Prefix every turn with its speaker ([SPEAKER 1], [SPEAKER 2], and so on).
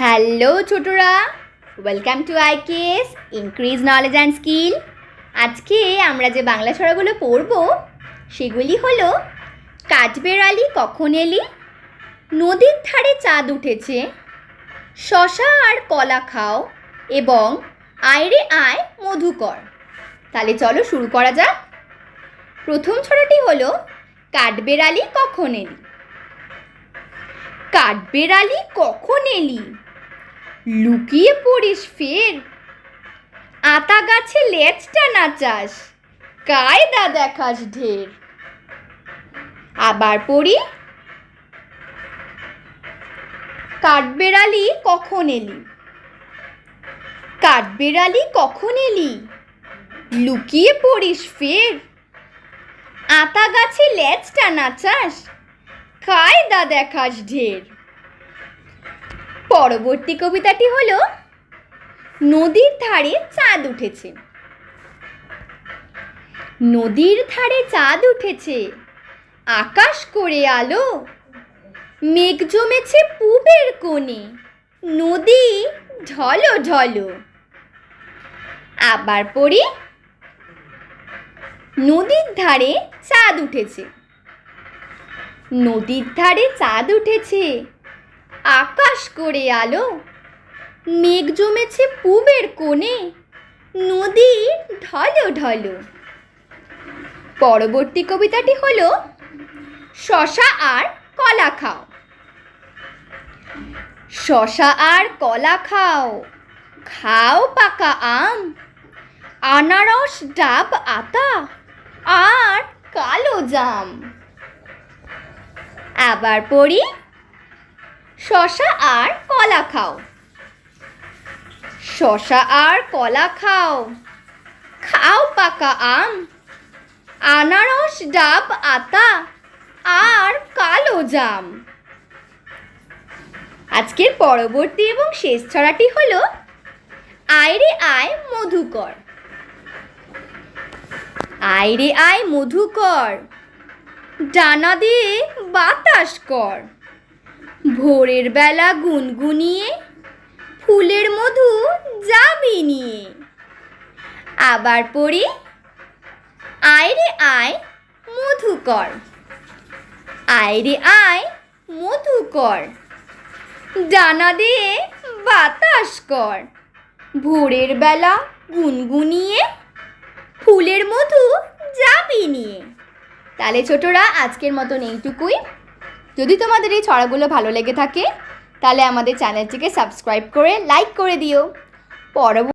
[SPEAKER 1] Hello ছোটরা welcome to IKS increase knowledge and skill আজকে আমরা যে বাংলা ছড়াগুলো পড়ব, সেগুলি হলো কাঠবেড়ালি কখন এলি? নদীর ধারে চাঁদ উঠেছে। শশা আর কলা খাও এবং আয়রে আয় মধুকর তাহলে চলো শুরু করা যাক। প্রথম ছড়াটি হলো কাঠবেড়ালি কখন এলি? কাঠবেড়ালি কখন এলি? লুকিয়ে পড়িস ফের। আতা গাছে লেজটা নাচাস, কায়দা দেখাস ঢের। আবার পড়ি কাঠবেড়ালি কখন এলি? কাঠবেড়ালি কখন এলি? লুকিয়ে পড়িস ফের। আতা গাছে লেজটা নাচাস, কায়দা দেখাস ঢের। পরবর্তী কবিতাটি হলো, নদীর ধারে চাঁদ উঠেছে। নদীর ধারে চাঁদ উঠেছে, আকাশ করে আলো, মেঘ জমেছে পূবের কোণে, নদী ঢলো ঢলো আবার পড়ি, নদীর ধারে চাঁদ উঠেছে। নদীর ধারে চাঁদ উঠেছে আকাশ করে আলো, মেঘ জমেছে পুবের কোণে, নদী ঢলো ঢলো। পরবর্তী কবিতাটি হলো, শশা আর কলা খাও। শশা আর কলা খাও খাও পাকা আম, আনারস, ডাব, আতা আর কালো জাম। আবার পড়ি শশা আর কলা খাও। শশা আর কলা খাও। খাও পাকা আম, আনারস, ডাব, আতা আর কালো জাম। আজকের পরবর্তী এবং শেষ ছড়াটি হলো আয়রে আয় মধুকর। আয়রে আয় মধুকর, ডানা দিয়ে বাতাস কর। ভোরের বেলা গুনগুনিয়ে ফুলের মধু যাবি নিয়ে। আবার পড়ি আয়রে আয় মধুকর আয়রে আয় মধুকর ডানা দিয়ে বাতাস কর। ভোরের বেলা গুনগুনিয়ে ফুলের মধু যাবি নিয়ে। তাহলে ছোটরা, আজকের মতন এইটুকুই। যদি তোমাদের এই ছড়াগুলো ভালো লেগে থাকে, তাহলে আমাদের চ্যানেলটিকে সাবস্ক্রাইব করে লাইক করে দিও। পরবর্তী